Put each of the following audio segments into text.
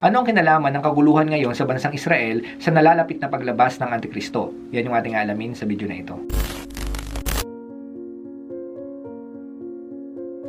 Ano ang kinalaman ng kaguluhan ngayon sa bansang Israel sa nalalapit na paglabas ng Antikristo? Yan yung ating alamin sa video na ito.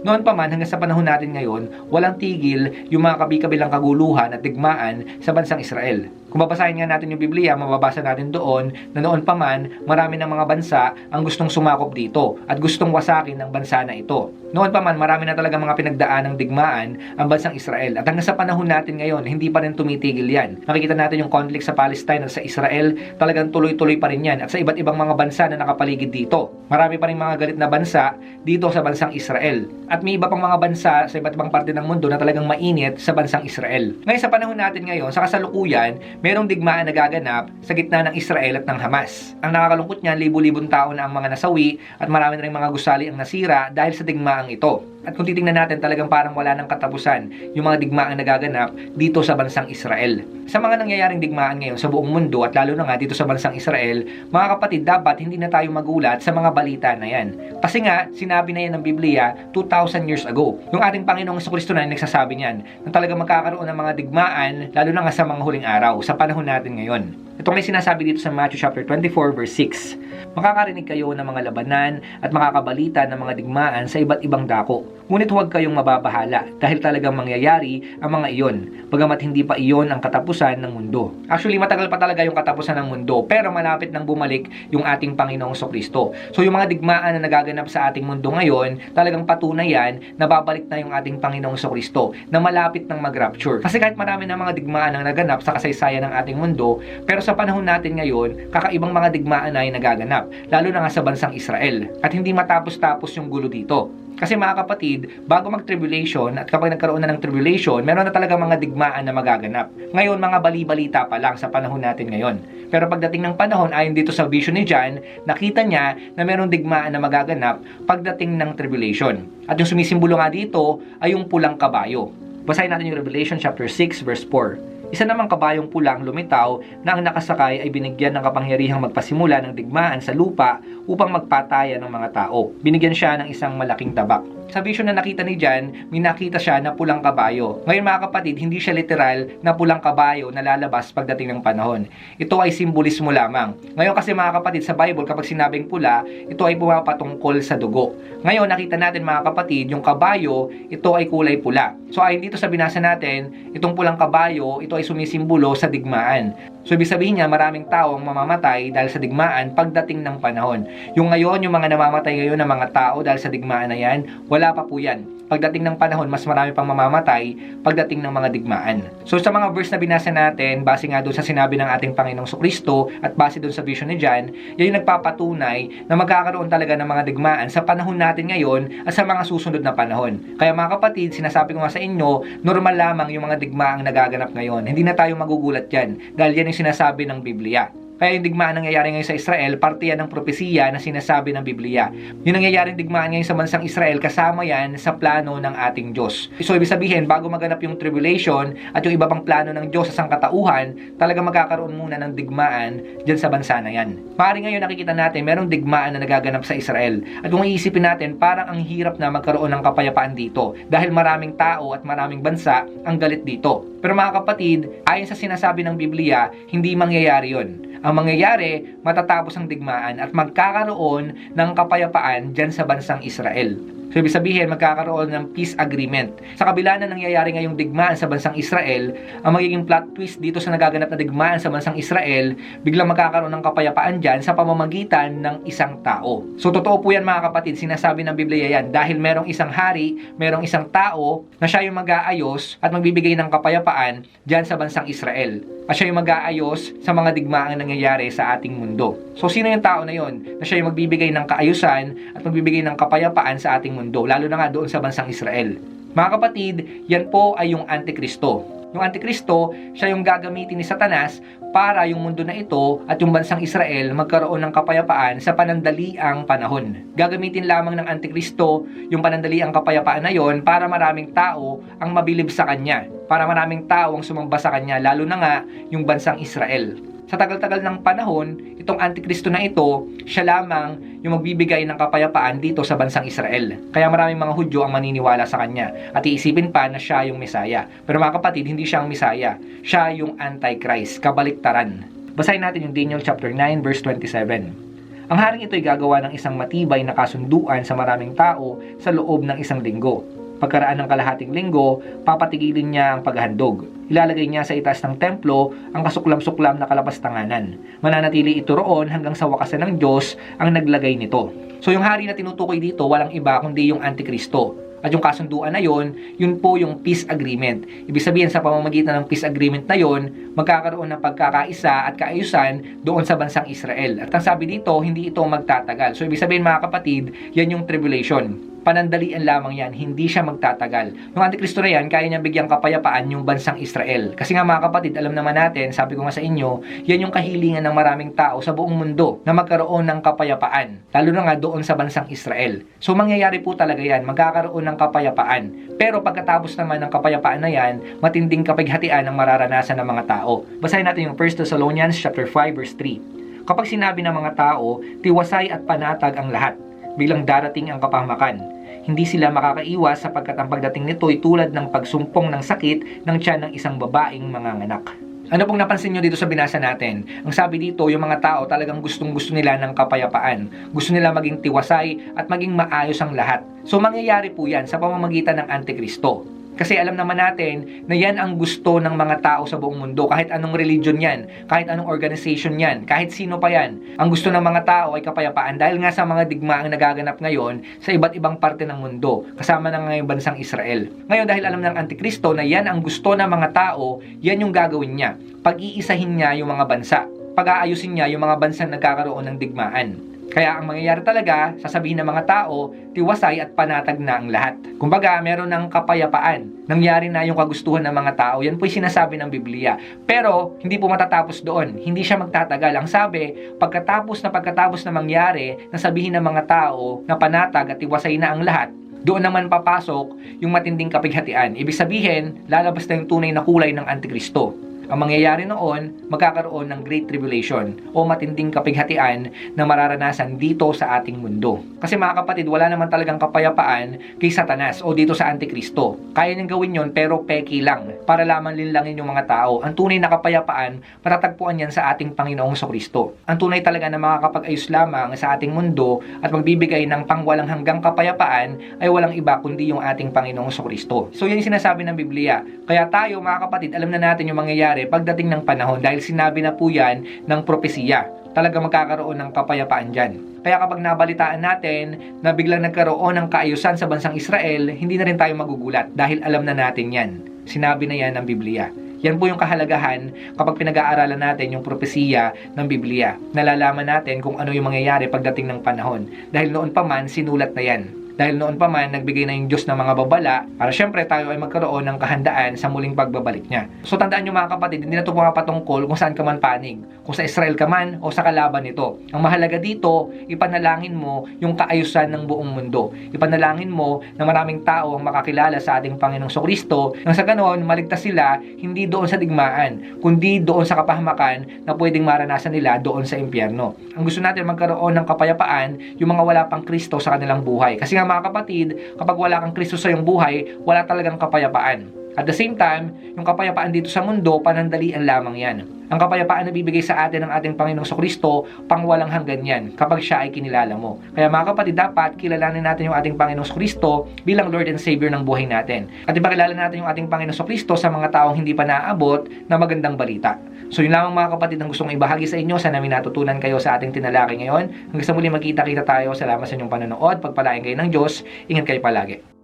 Noon pa man hanggang sa panahon natin ngayon, walang tigil yung mga kabi-kabilang kaguluhan at digmaan sa bansang Israel. Kung babasahin nga natin yung Biblia, mababasa natin doon na noon pa man, marami ng mga bansa ang gustong sumakop dito at gustong wasakin ng bansa na ito. Noon pa man, marami na talaga mga pinagdaan ng digmaan ang bansang Israel. At hanggang sa panahon natin ngayon, hindi pa rin tumitigil yan. Nakikita natin yung conflict sa Palestine at sa Israel, talagang tuloy-tuloy pa rin yan. At sa iba't ibang mga bansa na nakapaligid dito. Marami pa rin mga galit na bansa dito sa bansang Israel. At may iba pang mga bansa sa iba't ibang parte ng mundo na talagang mainit sa bansang Israel. Ngayon sa panahon natin ngayon, sa kasalukuyan, merong digmaan na gaganap sa gitna ng Israel at ng Hamas. Ang nakakalungkot niyan, libu-libong tao na ang mga nasawi at marami na rin mga gusali ang nasira dahil sa digmaang ito. At kung titingnan natin, talagang parang wala ng katapusan yung mga digmaang nagaganap dito sa bansang Israel. Sa mga nangyayaring digmaan ngayon sa buong mundo at lalo na nga dito sa bansang Israel, mga kapatid, dapat hindi na tayo magulat sa mga balita na yan. Kasi nga, sinabi na yan ng Biblia 2,000 years ago. Yung ating Panginoong Kristo na nagsasabi niyan, na talagang magkakaroon ng mga digmaan, lalo na nga sa mga huling araw, sa panahon natin ngayon. Itong may sinasabi dito sa Matthew chapter 24 verse 6. Makakarinig kayo ng mga labanan at makakabalita ng mga digmaan sa iba't ibang dako. Ngunit huwag kayong mababahala dahil talagang mangyayari ang mga iyon, bagamat hindi pa iyon ang katapusan ng mundo. Actually, matagal pa talaga yung katapusan ng mundo, pero malapit nang bumalik yung ating Panginoong Kristo. So yung mga digmaan na nagaganap sa ating mundo ngayon, talagang patunay yan na babalik na yung ating Panginoong Kristo na malapit nang mag-rapture. Kasi kahit marami ng mga digmaan ang naganap sa kasaysayan ng ating mundo, pero sa panahon natin ngayon, kakaibang mga digmaan ay nagaganap, lalo na nga sa bansang Israel. At hindi matapos-tapos yung gulo dito. Kasi mga kapatid, bago mag-tribulation at kapag nagkaroon na ng tribulation, meron na talaga mga digmaan na magaganap. Ngayon, mga bali-balita pa lang sa panahon natin ngayon. Pero pagdating ng panahon, ayon dito sa vision ni John, nakita niya na merong digmaan na magaganap pagdating ng tribulation. At yung sumisimbolo nga dito ay yung pulang kabayo. Basahin natin yung Revelation chapter 6 verse 4. Isa namang kabayong pulang lumitaw na ang nakasakay ay binigyan ng kapangyarihang magpasimula ng digmaan sa lupa upang magpataya ng mga tao. Binigyan siya ng isang malaking tabak. Sa vision na nakita ni Jan, may nakita siya na pulang kabayo. Ngayon mga kapatid, hindi siya literal na pulang kabayo na lalabas pagdating ng panahon. Ito ay simbolismo lamang. Ngayon kasi mga kapatid, sa Bible, kapag sinabing pula, ito ay pumapatungkol sa dugo. Ngayon, nakita natin mga kapatid, yung kabayo, ito ay kulay pula. So ayon dito sa binasa natin, itong pulang kabayo, ito ay sumisimbolo sa digmaan. So ibig sabihin niya, maraming tao ang mamamatay dahil sa digmaan pagdating ng panahon. Yung ngayon, yung mga namamatay ngayon ng mga tao dahil sa digmaan na yan, wala pa po yan. Pagdating ng panahon, mas marami pang mamamatay pagdating ng mga digmaan. So sa mga verse na binasa natin, base nga doon sa sinabi ng ating Panginoong Kristo at base doon sa vision ni John, yan yung nagpapatunay na magkakaroon talaga ng mga digmaan sa panahon natin ngayon at sa mga susunod na panahon. Kaya mga kapatid, sinasabi ko nga sa inyo, normal lamang yung mga digmaang nagaganap ngayon. Hindi na tayo magugulat yan dahil yan yung sinasabi ng Biblia. Kaya yung digmaan nangyayari ngayon sa Israel, parte yan ng propesiya na sinasabi ng Biblia. Yung nangyayaring digmaan ngayon sa bansang Israel, kasama yan sa plano ng ating Diyos. So, ibig sabihin, bago maganap yung tribulation at yung iba pang plano ng Diyos sa sangkatauhan, talaga magkakaroon muna ng digmaan dyan sa bansa na yan. Pari ngayon nakikita natin, merong digmaan na nagaganap sa Israel. At kung iisipin natin, parang ang hirap na magkaroon ng kapayapaan dito dahil maraming tao at maraming bansa ang galit dito. Pero mga kapatid, ayon sa sinasabi ng Biblia, hindi mangyayari yon ang mangyayari, matatapos ang digmaan at magkakaroon ng kapayapaan dyan sa bansang Israel. So, ibig sabihin, magkakaroon ng peace agreement. Sa kabila na nangyayari ngayong digmaan sa bansang Israel, ang magiging plot twist dito sa nagaganap na digmaan sa bansang Israel, biglang magkakaroon ng kapayapaan dyan sa pamamagitan ng isang tao. So, totoo po yan mga kapatid, sinasabi ng Biblia yan, dahil merong isang hari, merong isang tao na siya yung mag-aayos at magbibigay ng kapayapaan dyan sa bansang Israel. At siya yung mag-aayos sa mga digmaang nangyayari sa ating mundo. So, sino yung tao na yon? Na siya yung magbibigay ng kaayusan at magbibigay ng kapayapaan sa ating mundo, lalo na nga doon sa bansang Israel. Mga kapatid, yan po ay yung Antikristo. Yung Antikristo, siya yung gagamitin ni Satanas para yung mundo na ito at yung bansang Israel magkaroon ng kapayapaan sa panandaliang panahon. Gagamitin lamang ng Antikristo yung panandaliang kapayapaan na yon para maraming tao ang mabilib sa kanya. Para maraming tao ang sumamba sa kanya, lalo na nga yung bansang Israel. Sa tagal-tagal ng panahon, itong Antikristo na ito, siya lamang yung magbibigay ng kapayapaan dito sa bansang Israel. Kaya maraming mga Hudyo ang maniniwala sa kanya at iisipin pa na siya yung Mesaya. Pero mga kapatid, hindi siya ang Mesaya. Siya yung Antichrist, kabaliktaran. Basahin natin yung Daniel chapter 9 verse 27. Ang haring ito ay gagawa ng isang matibay na kasunduan sa maraming tao sa loob ng isang linggo. Pagkaraan ng kalahating linggo, papatigilin niya ang paghandog. Ilalagay niya sa itaas ng templo ang kasuklam-suklam na kalapastanganan. Mananatili ito roon hanggang sa wakasan ng Diyos ang naglagay nito. So yung hari na tinutukoy dito, walang iba kundi yung Antikristo. At yung kasunduan na yon, yun po yung peace agreement. Ibig sabihin sa pamamagitan ng peace agreement na yon, magkakaroon ng pagkakaisa at kaayusan doon sa bansang Israel. At ang sabi dito, hindi ito magtatagal. So ibig sabihin mga kapatid, yan yung tribulation panandalian lamang yan, hindi siya magtatagal. Yung Antikristo na yan, kaya niya bigyang kapayapaan yung bansang Israel. Kasi nga mga kapatid, alam naman natin, sabi ko nga sa inyo, yan yung kahilingan ng maraming tao sa buong mundo na magkaroon ng kapayapaan. Lalo na nga doon sa bansang Israel. So mangyayari po talaga yan, magkakaroon ng kapayapaan. Pero pagkatapos naman ng kapayapaan na yan, matinding kapighatian ang mararanasan ng mga tao. Basahin natin yung 1 Thessalonians chapter 5 verse 3. Kapag sinabi ng mga tao, tiwasay at panatag ang lahat, bilang darating ang kapahamakan. Hindi sila makakaiwas sapagkat ang pagdating nito ay tulad ng pagsumpong ng sakit ng tiyan ng isang babaeng manganganak. Ano pong napansin nyo dito sa binasa natin? Ang sabi dito, yung mga tao talagang gustong gusto nila ng kapayapaan. Gusto nila maging tiwasay at maging maayos ang lahat. So mangyayari po yan sa pamamagitan ng Antikristo. Kasi alam naman natin na yan ang gusto ng mga tao sa buong mundo. Kahit anong religion yan, kahit anong organization yan, kahit sino pa yan. Ang gusto ng mga tao ay kapayapaan dahil nga sa mga digmaang nagaganap ngayon sa iba't ibang parte ng mundo. Kasama na ngayong bansang Israel. Ngayon dahil alam ng Antikristo na yan ang gusto ng mga tao, yan yung gagawin niya. Pag-iisahin niya yung mga bansa. Pag-aayusin niya yung mga bansang nagkakaroon ng digmaan. Kaya ang mangyayari talaga, sasabihin ng mga tao, tiwasay at panatag na ang lahat. Kumbaga, meron ng kapayapaan. Nangyari na yung kagustuhan ng mga tao. Yan po'y sinasabi ng Biblia. Pero, hindi po matatapos doon. Hindi siya magtatagal. Ang sabi, pagkatapos na pagkatapos na mangyari, nasabihin ng mga tao na panatag at tiwasay na ang lahat, doon naman papasok yung matinding kapighatian. Ibig sabihin, lalabas na yung tunay na kulay ng Antikristo. Ang mangyayari noon, magkakaroon ng Great Tribulation o matinding kapighatian na mararanasan dito sa ating mundo. Kasi mga kapatid, wala naman talagang kapayapaan kay Satanas o dito sa Antikristo. Kaya niyang gawin yon pero peki lang para lamang linlangin yung mga tao. Ang tunay na kapayapaan, matatagpuan yan sa ating Panginoong Kristo. Ang tunay talaga na makakapag-ayos lamang sa ating mundo at magbibigay ng pangwalang hanggang kapayapaan ay walang iba kundi yung ating Panginoong Kristo. So yan yung sinasabi ng Biblia. Kaya tayo mga kapatid, alam na natin yung mangyayari pagdating ng panahon dahil sinabi na po yan ng propesiya. Talaga magkakaroon ng kapayapaan dyan. Kaya kapag nabalitaan natin na biglang nagkaroon ng kaayusan sa bansang Israel, hindi na rin tayo magugulat dahil alam na natin yan. Sinabi na yan ng Biblia. Yan po yung kahalagahan kapag pinag-aaralan natin yung propesiya ng Biblia. Nalalaman natin kung ano yung mangyayari pagdating ng panahon. Dahil noon pa man, sinulat na yan. Dahil noon pa man, nagbigay na yung Diyos ng mga babala para syempre tayo ay magkaroon ng kahandaan sa muling pagbabalik niya. So tandaan nyo mga kapatid, hindi na ito pumapatungkol kung saan ka man panig. Kung sa Israel ka man o sa kalaban nito. Ang mahalaga dito, ipanalangin mo yung kaayusan ng buong mundo. Ipanalangin mo na maraming tao ang makakilala sa ating Panginoong Kristo nang sa ganoon, maligtas sila hindi doon sa digmaan, kundi doon sa kapahamakan na pwedeng maranasan nila doon sa impyerno. Ang gusto natin magkaroon ng kapayapaan yung mga wala pang Kristo sa kanilang buhay. Kasi nga mga kapatid, kapag wala kang Kristo sa iyong buhay, wala talagang kapayapaan. At the same time, yung kapayapaan dito sa mundo, panandalian lamang yan. Ang kapayapaan na bibigay sa atin ng ating Panginoong Kristo, pang walang hanggan yan, kapag siya ay kinilala mo. Kaya mga kapatid, dapat kilalanin natin yung ating Panginoong Kristo bilang Lord and Savior ng buhay natin. At ipakilala natin yung ating Panginoong Kristo sa mga taong hindi pa naaabot na magandang balita. So yun lamang mga kapatid ang gustong ibahagi sa inyo. Sana may natutunan kayo sa ating tinalaki ngayon. Hanggang sa muli magkita-kita tayo. Salamat sa inyong panonood. Pagpalain kayo ng Diyos. Ingat kayo palagi.